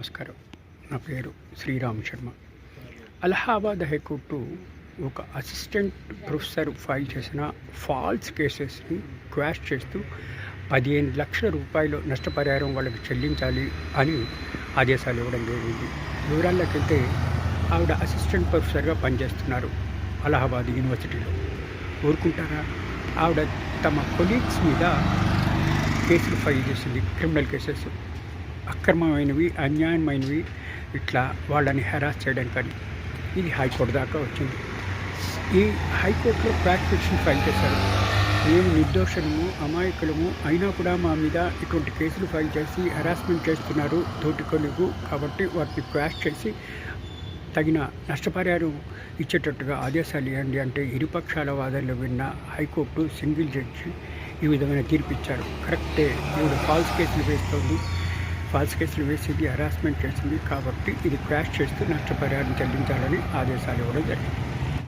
నమస్కారం. నా పేరు శ్రీరామ్ శర్మ. అలహాబాద్ హైకోర్టు ఒక అసిస్టెంట్ ప్రొఫెసర్ ఫైల్ చేసిన ఫాల్స్ కేసెస్ని క్వాష్ చేస్తూ పదిహేను లక్షల రూపాయలు నష్టపరిహారం వాళ్ళకి చెల్లించాలి అని ఆదేశాలు ఇవ్వడం జరిగింది. వివరాల్లోకి వెళ్తే ఆవిడ అసిస్టెంట్ ప్రొఫెసర్గా పనిచేస్తున్నారు అలహాబాద్ యూనివర్సిటీలో. ఊరుకుంటారా? ఆవిడ తమ కొలీగ్స్ మీద కేసులు ఫైల్ చేసింది క్రిమినల్ కేసెస్. అక్రమమైనవి అన్యాయమైనవి ఇట్లా వాళ్ళని హెరాస్ చేయడం కానీ ఇది హైకోర్టు దాకా వచ్చింది. ఈ హైకోర్టులో క్రాక్ ఫైల్ చేశారు. మేము నిర్దోషము అమాయకులము అయినా కూడా మా మీద ఇటువంటి కేసులు ఫైల్ చేసి హెరాస్మెంట్ చేస్తున్నారు తోటి కొలుగు కాబట్టి వాటిని క్రాష్ చేసి తగిన నష్టపరిహారం ఇచ్చేటట్టుగా ఆదేశాలు ఇవ్వండి అంటే ఇరుపక్షాల వాదనలు విన్న హైకోర్టు సింగిల్ జడ్జి ఈ విధమైన తీర్పు ఇచ్చారు. కరెక్టే ఈవిడ ఫాల్స్ కేసులు వేస్తోంది. ఫాల్స్ కేసులు వేసింది హరాస్మెంట్ చేసింది కాబట్టి ఇది క్రాష్ చేస్తూ నష్టపరిహారం చెల్లించాలని ఆదేశాలు ఇవ్వడం జరిగింది.